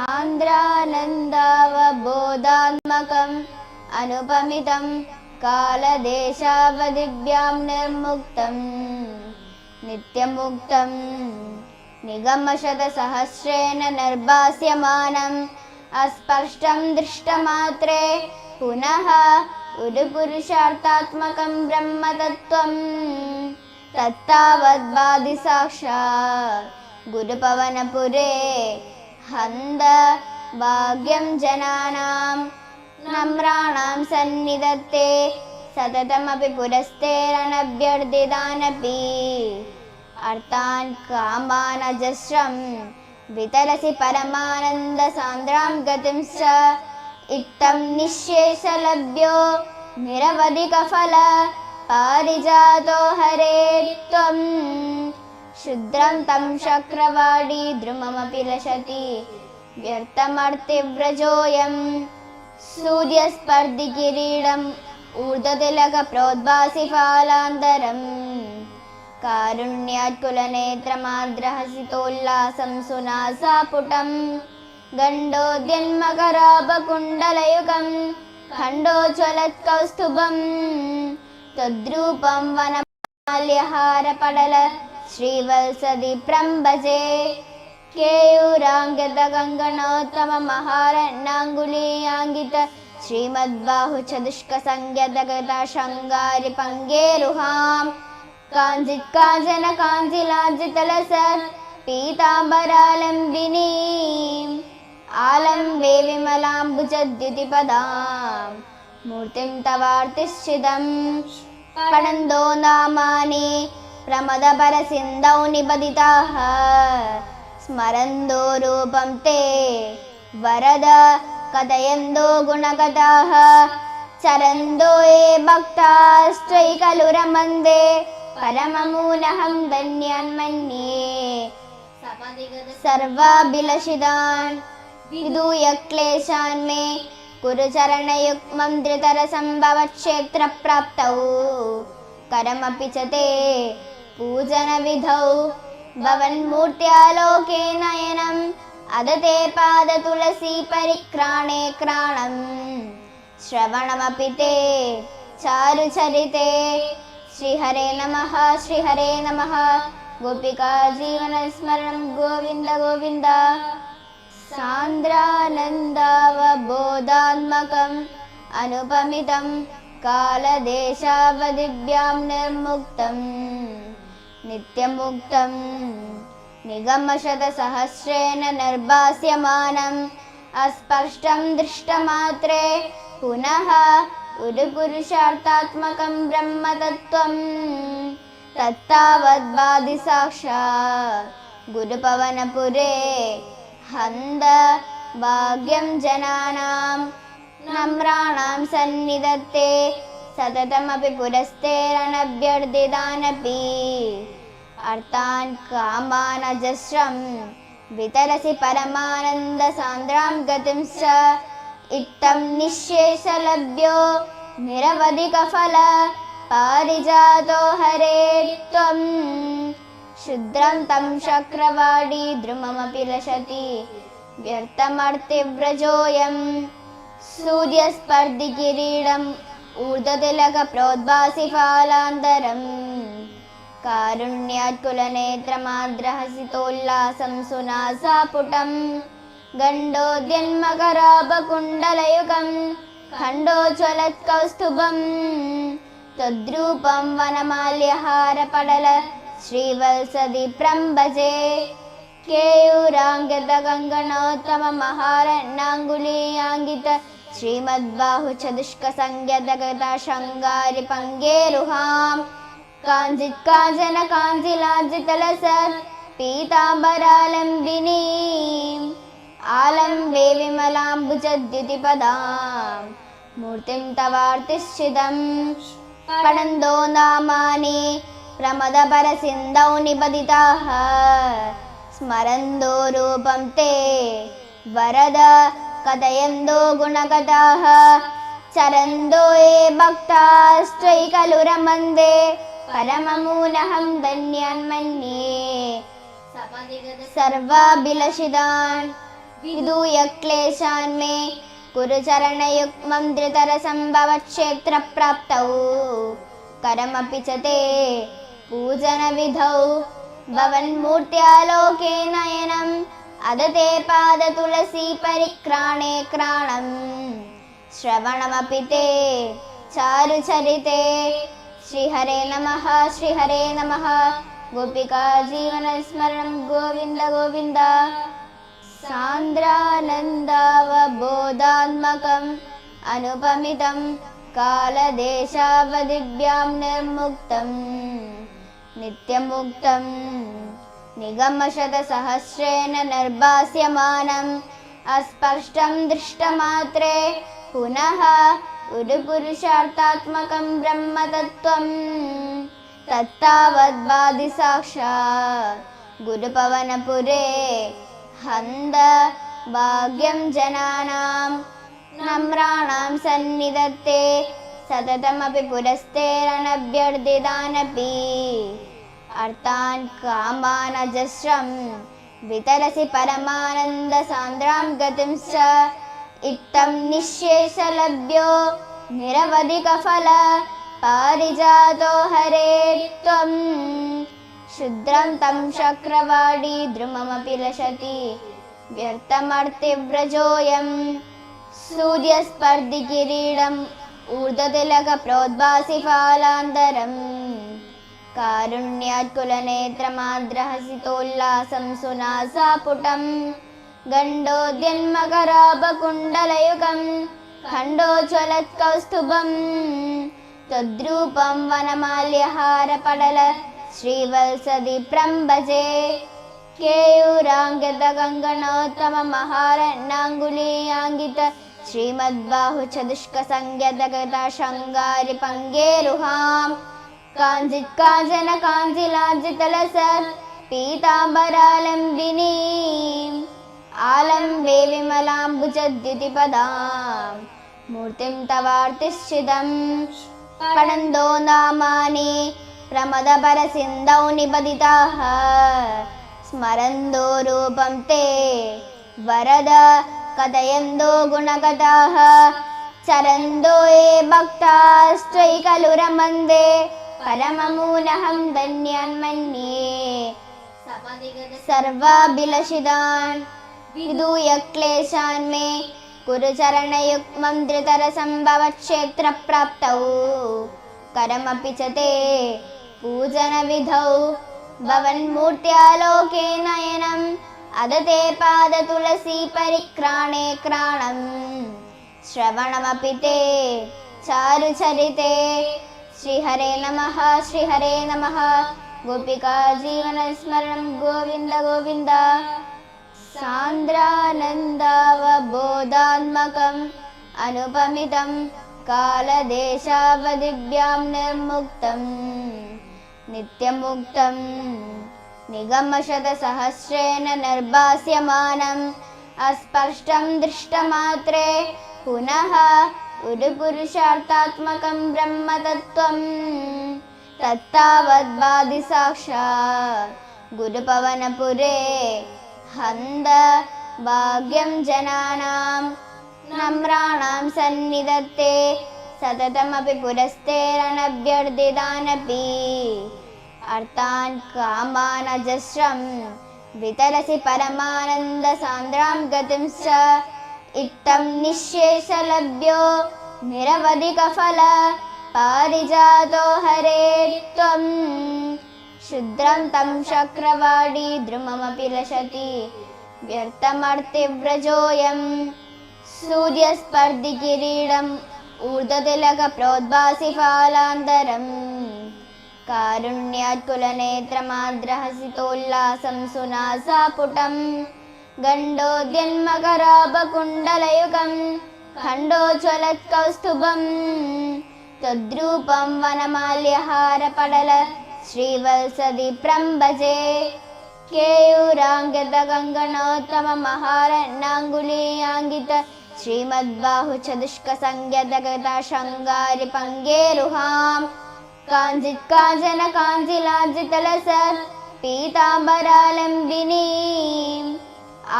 सान्द्रानन्दावबोधात्मकम् अनुपमितं कालदेशावधिभ्यां निर्मुक्तम् नित्यमुक्तं निगमशतसहस्रेण निर्भास्यमानम् अस्पष्टं दृष्टमात्रे पुनः उरुपुरुषार्थात्मकं ब्रह्मतत्त्वं तत्तावद्बाधि साक्षात् गुरुपवनपुरे हन्द भाग्यं जनानां नम्राणां सन्निधत्ते सततमपि पुरस्तेरनभ्यर्थितानपि अर्थान् कामानजस्रं वितरसि परमानन्दसान्द्रां गतिं स इत्थं निःशेषलभ्यो निरवधिकफल पारिजातो हरे त्वं शुद्रं तं शक्रवाडी द्रुममपि लशति व्यर्थमर्तिव्रजोऽयं सूर्यस्पर्धिकिरीडम् ऊर्ध्वतिलकप्रोद्भासि फालान्तरम् कारुण्यात्कुलनेत्रमाद्रहसितोल्लासं सुनासापुटम् ശ്രീവത്സതി പ്രംബജേ കേയൂരാംഗത ഗംഗണോത്തമ മഹാരണ്ണാങ്കുലീയാങ്കിത ശ്രീമദ്ബാഹു ചതുഷ്ക സംഖ്യതകത ശങ്കാരി പങ്കേരുഹാം കാഞ്ചിത് കാഞ്ചന കാഞ്ചിലാഞ്ചിതലസർ പീതാംബരാലംബിനീം ആലംബേ വിമലാംബുജദ്യുതിപദാം മൂർത്തിം തവാർത്തിശ്ചിതം. പടന്തോ നാമാനേ प्रमदपरसिन्धौ निबदिताः स्मरन्दो रूपं ते वरद कथयन्तो गुणकथाः चरन्दो ये भक्तास्त्वयि खलु रमन्दे परममूलहं धन्यान्मन्ये सर्वाभिलषितान् विदूय क्लेशान् मे कुरु चरणयुग्मं धृतरसम्भवक्षेत्रप्राप्तौ करमपि च ते पूजनविधौ भवन्मूर्त्यालोके नयनम् अदते पादतुलसी परिक्राणे क्राणम् श्रवणमपि ते चारुचरिते श्रीहरे नमः श्रीहरे नमः गोपिका जीवनस्मरणं गोविन्द गोविन्द सान्द्रानन्दावबोधात्मकम् अनुपमितं कालदेशावधिभ्यां निर्मुक्तम् നിത്യം മുക്തം നിഗമശതസഹസ്രേണ നിർഭാസ്യമാനം അസ്പഷ്ടം ദൃഷ്ടമാത്രേ പുനഃ ഒരു പുരുഷാർത്ഥാത്മകം ബ്രഹ്മതത്വം തത്താവദ്ബാധി സാക്ഷാ ഗുരുപവനപുരേ ഹന്ത ഭാഗ്യം ജനാനാം നമ്രാണാം സന്നിധത്തെ സതതമപി പുരസ്തേരണഭ്യർത്ഥിതാനപി അർത്ഥാൻ കാമാനജസ്രം വിതരസി പരമാനന്ദ സാന്ദ്രാം ഗതിം സ. ഇത്തം നിശേഷലഭ്യോ നിരവധി കഫല. പാരിജാതോ ഹരേ ത്വം. ശുദ്രം തം ശക്രവാടി ദ്രുമമപി ലശതി. വ്യർത്ഥമർത്തിവ്രജോയം സൂര്യസ്പർദ്ധി കിരീടം ഊർധതിലക പ്രോദ്ഭാസി ഫാലാന്തരം. കാരുണ്യാത്കുലനേത്രമാദ്രഹസിതോല്ലാസം സുനാസാപുടം ഗണ്ഡോദ്യന്മകരാപകുണ്ടലയുഗം ഖണ്ഡോജ്വലത്കൗസ്തുഭം. തദ്രൂപം വനമാല്യഹാരപടല ശ്രീവത്സതി പ്രംഭജേ. കേയൂരാംഗതകങ്കണോത്തമഹാരണ്ണാങ്കുലീയാങ്കിത ശ്രീമദ്ബാഹുചതുഷ്കസംജ്ഞതകൃത ശൃംഗാരി പങ്കേരുഹാം पङ्गेरुहाम् काञ्चित् काञ्चन काञ्चिलाञ्चितलसत् पीताम्बरालम्बिनीम् आलम्बे विमलाम्बुजद्युतिपदाम् मूर्तिं तवार्तिश्चिदम् पठन्तो नामानि प्रमदपरसिन्धौ निबदिताः स्मरन्दो रूपं ते वरद कथयन्तो गुणकथाः चरन्दो ये भक्तास्त्वयि പരമമൂലഹം ധന്യാൻ മന്യേ. സർവാഭിലഷിതാൻ വിദൂയ ക്ലേശാൻ മേ. കുരുചരണയുഗ്മം ധൃതരസംഭവക്ഷേത്രപ്രാപ്തൗ കരമപി ചേ പൂജന വിധൗ ഭവൻ മൂർത്യാലോകേ നയനം. അത പാദ തുളസി പരിക്രാണേ ക്രാണം. ശ്രവണമപി തേ. ചാരുചരിതേ. श्रीहरे नमः श्रीहरे नमः। गोपिका जीवनस्मरणं गोविन्द गोविन्द। सान्द्रानन्दावबोधात्मकम् अनुपमितं कालदेशावधिभ्यां निर्मुक्तम् नित्यमुक्तं निगमशतसहस्रेण निर्भास्यमानम्। अस्पष्टं दृष्टमात्रे पुनः ഒരു പുരുഷാർത്ഥാത്മകം ബ്രഹ്മതത്വം. തത്താവദ്വാദി സാക്ഷാത് ഗുരുപവനപുരേ. ഹന്ത ഭാഗ്യം ജനാനാം നമ്രാണാം സന്നിധത്തെ. സതതമപി പുരസ്തേരണഭ്യർത്ഥിതാനപി അർത്ഥാൻ കാമാനജസ്രം വിതരസി പരമാനന്ദസാന്ദ്രാം ഗതിം സ ഇത്തം നിശ്ശേഷലഭ്യോ നിരവധികഫല പാരിജാതോ ഹരേ ത്വം. ശുദ്രം തം ശക്രവാടി ദ്രുമമപി ലശതി വ്യർത്ഥമർത്തിവ്രജോയം സൂര്യസ്പർദ്ധി കിരീടം ഊർധതിലക പ്രോദ്ഭാസി ഫാലാന്തരം. കാരുണ്യാത്കുലനേത്രമാദ്രഹസിതോല്ലാസം സുനാസാപുടം गण्डोद्यन्मकरापकुण्डलयुगं खण्डोज्लत् कौस्तुभं वनमाल्यहारपडल श्रीवल्सदि प्रंभजे केयूराङ्गत गङ्गणोत्तम काञ्चित् काञ्चन काञ्जिलाजितलसत् पीताबरालम्बिनी आलम्बे विमलाम्बुजद्युतिपदां मूर्तिं तवार्तिश्चिदम् पठन्तो नामानि प्रमदपरसिन्धौ निपतिताः स्मरन्तो रूपं ते वरद कथयन्तो गुणकथाः चरन्तो ये भक्तास्त्वयि खलु रमन्ते परममूलहं धन्यान्मन्ये सर्वाभिलषितान् विधूय क्लेशान् मे कुरु चरणयुग्मं धृतरसम्भवक्षेत्रप्राप्तौ करमपि च ते पूजनविधौ भवन्मूर्त्यालोके नयनम् अदते पादतुलसी परिक्राणे क्राणम् श्रवणमपि ते चारुचरिते श्रीहरे नमः श्रीहरे नमः गोपिका जीवनस्मरणं गोविन्द गोविन्द सान्द्रानन्दावबोधात्मकम् अनुपमितं कालदेशावधिभ्यां निर्मुक्तं नित्यमुक्तं निगमशतसहस्रेण निर्भास्यमानम् अस्पष्टं दृष्टमात्रे पुनः उरुपुरुषार्थात्मकं ब्रह्मतत्त्वम् तत्तावद्वादि ഹന്ത ഭാഗ്യം ജനാനാം നമ്രാണാം സന്നിധത്തെ സതതമപി പുരസ്തേരണഭ്യർത്ഥിതാനപി അർത്ഥാൻ കാമാനജസ്രം വിതരസി പരമാനന്ദ സാന്ദ്രാം ഗതിം സ. ഇത്തം നിശ്ശേഷലഭ്യോ നിരവധി കഫല പാരിജാതോ ഹരേ ത്വം. शुद्रं तं शक्रवाडी द्रुममपि लशति व्यर्थमर्तिव्रजोऽयं सूर्यस्पर्धिकिरीडम् ऊर्ध्वतिलकप्रोद्भासि फालान्तरम् कारुण्यात्कुलनेत्रमाद्रहसितोल्लासं सुनासापुटम् ശ്രീവത്സതി പ്രംഭജേ കേയൂരാംഗത കങ്കണോത്തമ മഹാരണ്ണാങ്കുലീയാങ്കിത ശ്രീമദ്ബാഹു ചതുഷ്ക സംഗതകത പങ്കേരുഹാം കാഞ്ചിത് കാഞ്ചന കാഞ്ചിലാജിതലസ പീതാംബരാലംബിനീം.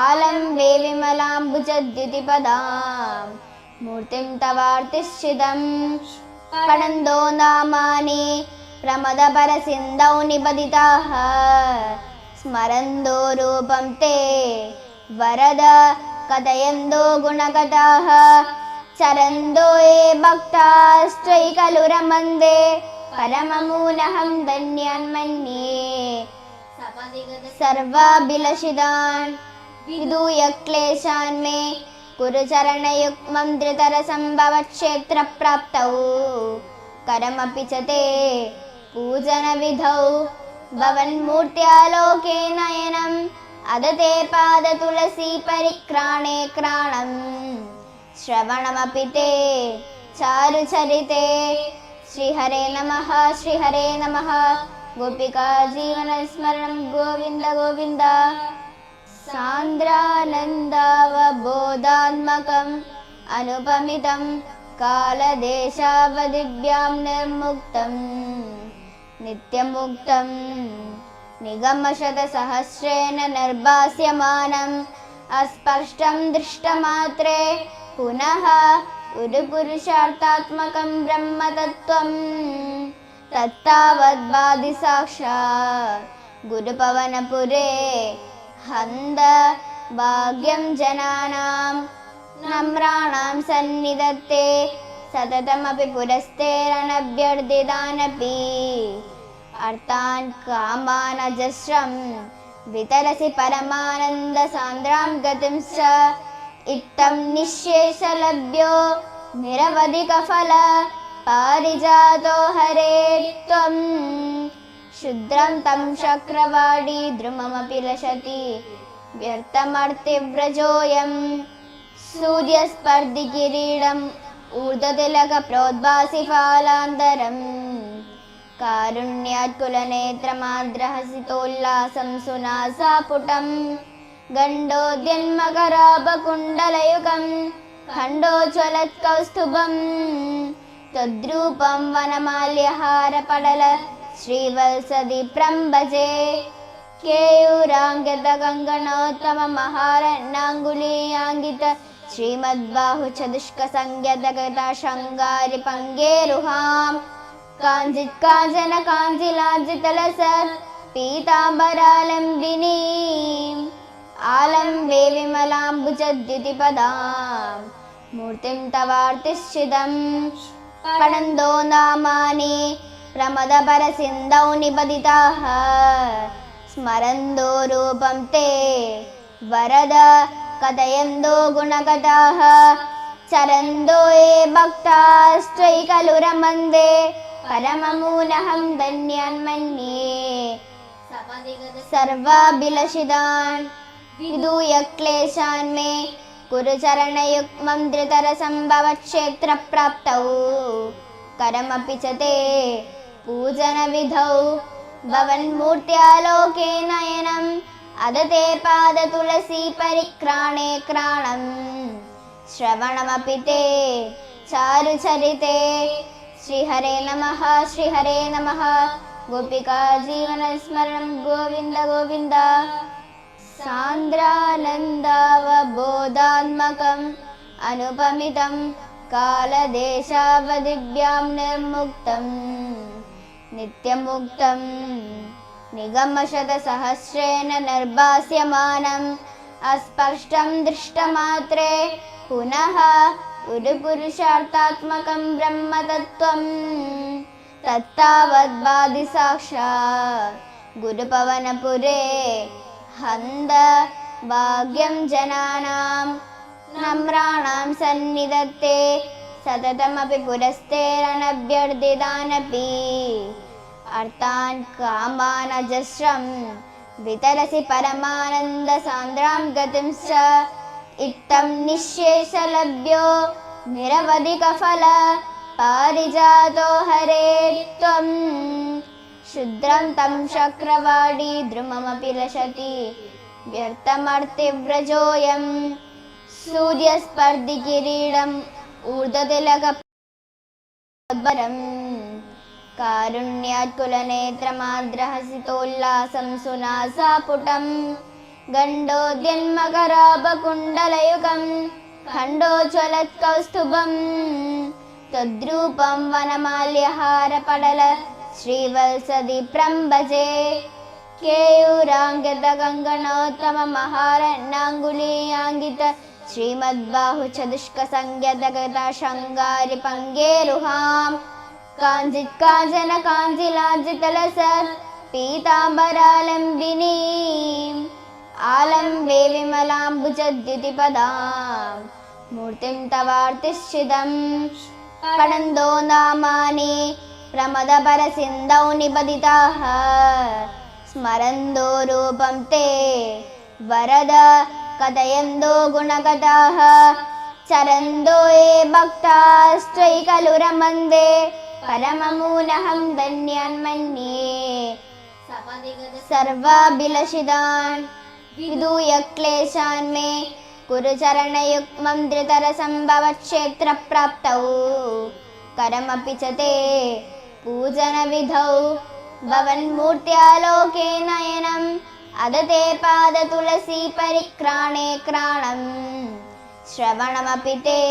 ആലംബേ വിമലാംബുജദ്യുതിപദാം മൂർത്തിം തവാർത്തിശ്ചിതം. പണന്തോ നാമാനേ प्रमदपरसिन्धौ निपतिताः स्मरन्दो रूपं ते वरद कथयन्दो गुणगताः चरन्दो ये भक्तास्त्वयि खलु रमन्दे परममूलहं धन्यान्मन्ये सर्वाभिलषितान् विदूय क्लेशान् मे कुरु चरणयुग्मं धृतरसम्भवक्षेत्रप्राप्तौ करमपि च ते पूजनविधौ भवन्मूर्त्यालोके नयनम् अदते पादतुलसी परिक्राणे क्राणम्। श्रवणमपि ते चारुचरिते। श्रीहरे नमः श्रीहरे नमः। गोपिका जीवनस्मरणं गोविन्द गोविन्द। सान्द्रानन्दावबोधात्मकम् अनुपमितं कालदेशावधिभ्यां निर्मुक्तं नित्यमुक्तं निगमशतसहस्रेण निर्भास्यमानम् अस्पष्टं दृष्टमात्रे पुनः उरुपुरुषार्थात्मकं ब्रह्मतत्त्वं तत्तावद्बाधि साक्षात् गुरुपवनपुरे हन्द भाग्यं जनानां नम्राणां सन्निधत्ते सततमपि पुरस्तेरनभ्यर्थितानपि अर्थान् कामानजस्रं वितरसि परमानन्दसान्द्रां गतिं स इत्थं निःशेषलभ्यो निरवधिकफल पारिजातो हरे त्वं शुद्रं तं शक्रवाडी द्रुममपि लशति व्यर्थमर्तिव्रजोऽयं सूर्यस्पर्धिकिरीडम् ഊർധതിലക പ്രോദ്ഭാസിഫാലാന്തരം കാരുണ്യാത്കുലനേത്രമാദ്രഹസിതോല്ലാസം സുനാസാപുടം ഗണ്ഡോദ്യന്മകരാപകുണ്ടലയുഗം ഖണ്ഡോജ്വലത്കൗസ്തുഭം. തദ്രൂപം വനമാല്യഹാരപടല. ശ്രീവത്സതി പ്രംഭജേ കേയൂരാംഗത കങ്കണോത്തമ മഹാരണ്ണാങ്കുലീയാങ്കിത पङ्गेरुहाम् काञ्चित् काञ्चन काञ्चिलाञ्चितलसत् पीताम्बरालम्बिनीम्। आलम्बे विमलाम्बुजद्युतिपदाम्। मूर्तिं तवार्तिश्चिदम्। पणन्दो नामानि प्रमदपरसिन्धौ निपतिताः स्मरन्दो रूपं ते वरद कथयन्दो गुणगताः चरन्दो ये भक्तास्त्वयि खलु रमन्दे परममूलहं धन्यान्मन्ये सर्वाभिलषितान् विदूय क्लेशान् मे कुरु चरणयुग्मं धृतरसम्भवक्षेत्रप्राप्तौ करमपि च ते पूजनविधौ भवन्मूर्त्यालोके नयनम् अदते पादतुलसी परिक्राणे क्राणम् श्रवणमपि ते चारुचरिते श्रीहरे नमः श्रीहरे नमः गोपिका जीवनस्मरणं गोविन्द गोविन्द सान्द्रानन्दावबोधात्मकम् अनुपमितं कालदेशावधिभ्यां निर्मुक्तं नित्यमुक्तं निगमशतसहस्रेण निर्भास्यमानम् अस्पष्टं दृष्टमात्रे पुनः उरुपुरुषार्थात्मकं ब्रह्मतत्त्वं तत्तावद्बाधि साक्षात् गुरुपवनपुरे हन्द भाग्यं जनानां नम्राणां सन्निधत्ते सततमपि पुरस्तेरनभ्यर्थितानपि അർത്ഥാൻ കാമാനജശ്രം. വിതരസി പരമാനന്ദ സാന്ദ്രാം ഗതിം സ. ഇത്തം നിശ്ശേഷലഭ്യോ നിരവധി കഫല. പാരിജാതോ ഹരേ ത്വം. ശുദ്രം തം ശക്രവാടി ദ്രുമമപി ലശതി. വ്യർത്ഥമർത്തിവ്രജോയം സൂര്യസ്പർദ്ധി കിരീടം ഊർധതിലകം कारुण्यात्कुलनेत्रमाद्रहसितोल्लासं सुनासापुटं गण्डोद्यन्मकराभकुण्डलयुगं खण्डोज्वलत्कौस्तुभं तद्रूपं वनमाल्यहारपडल श्रीवल्सदि प्रं भजे केयूराङ्गदगङ्गनोत्तममहारणाङ्गुली अङ्गित കാഞ്ചിക്കാഞ്ചന കാഞ്ചിലാഞ്ചിതലസർ പീതാംബരാലംബിനീം ആലംബേ വിമലാംബുജദ്യുതിപദാം മൂർത്തിം തവാർത്തിശ്ചിതം പടന്തോ നാമാനി പ്രമദപരസിന്ധൗ നിപതിതാः സ്മരന്തോ രൂപം തേ వరద కథయందో గుణగతా చరందో ఏ భక్తాస్త్వై కలు రమందే പരമമൂലഹം ധന്യാൻ മന്യേ സർവാഭിലഷിതാൻ. വിദൂയക്ലേശാൻ മേ കുരുചരണയുഗ്മം ധൃതരസംഭവക്ഷേത്രപ്രാപ്തൗ കരമപി ച തേ പൂജനവിധൗ. ഭവൻമൂർത്യാലോകേ നയനം. അത് തേ പാദതുളസി പരിക്രാണേ ക്രാണം. ശ്രവണമപി തേ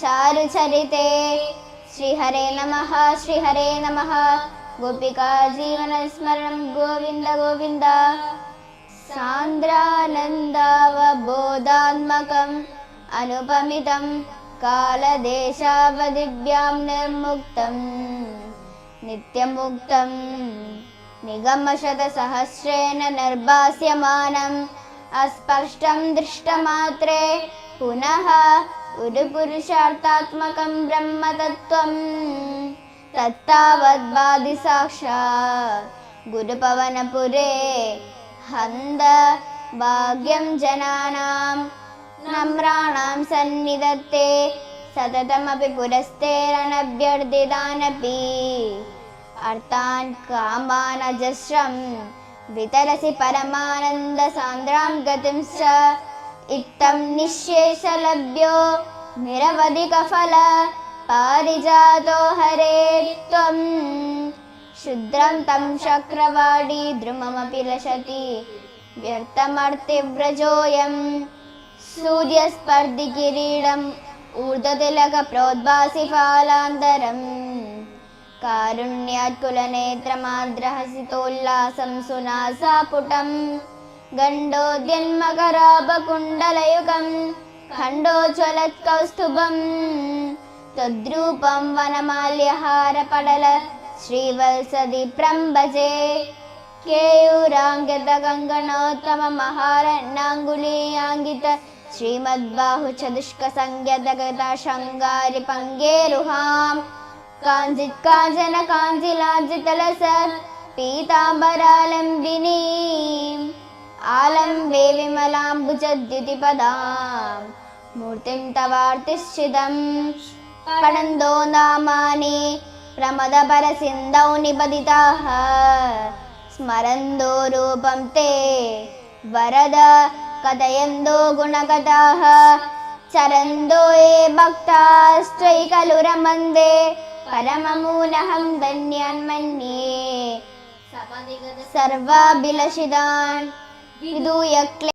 ചാരുചരിതേ. श्रीहरे नमः श्रीहरे नमः। गोपिका जीवनस्मरणं गोविन्द गोविन्द। सान्द्रानन्दावबोधात्मकम् अनुपमितं कालदेशावधिभ्यां निर्मुक्तम् नित्यमुक्तं निगमशतसहस्रेण निर्भास्यमानम् अस्पष्टं दृष्टमात्रे पुनः ഒരു പുരുഷാർത്ഥാത്മകം ബ്രഹ്മതത്വം. തത്താവദ്വാദി സാക്ഷാ ഗുരുപവനപുരേ. ഹന്ത ഭാഗ്യം ജനാനാം നമ്രാണാം സന്നിധത്തെ. സതതമപി പുരസ്തേരണഭ്യർത്ഥിതാനപി അർത്ഥാൻ കാമാനജസ്രം വിതരസി പരമാനന്ദസാന്ദ്രാം ഗതിം സ ഇത്തം നിശ്ശേഷലഭ്യോ നിരവധി കഫല പാരിജാതോ ഹരേ ത്വം. ശുദ്രം തം ശക്രവാടി ദ്രുമമപി ലശതി വ്യർത്ഥമർത്തിവ്രജോയം. സൂര്യസ്പർദ്ധി കിരീടം ഊർധതിലക പ്രോദ്ഭാസി ഫാലാന്തരം. കാരുണ്യാത്കുലനേത്രമാർദ്രഹസിതോല്ലാസം സുനാസാപുടം ഗണ്ഡോദ്യന്മകരാപകുണ്ടലയുഗം ഖണ്ഡോജ്വലക്കൗസ്തുഭം തദ്രൂപം വനമാല്യഹാരപടല ശ്രീവത്സതി പ്രംഭജേ കേയൂരാംഗതകങ്കണോത്തമ മഹാരണ്ണാങ്കുലീയാങ്കിത ശ്രീമദ്ബാഹുചതുഷ്കസംഗതകൃതശങ്കാരിപങ്കേരുഹാം കാഞ്ചിത് കാഞ്ചന കാഞ്ചിലാഞ്ചിതലസ പീതാംബരാലംബിനീം आलम्बे विमलाम्बुजद्युतिपदाम् मूर्तिं तवार्तिश्चिदम् पठन्तो नामानि प्रमदपरसिन्धौ निपतिताः स्मरन्तो रूपं ते वरद कथयन्तो गुणगताः चरन्तो ये भक्तास्त्वयि खलु रमन्दे परममूलहं धन्यान्मन्ये सर्वाभिलषितान् विदूय क्ले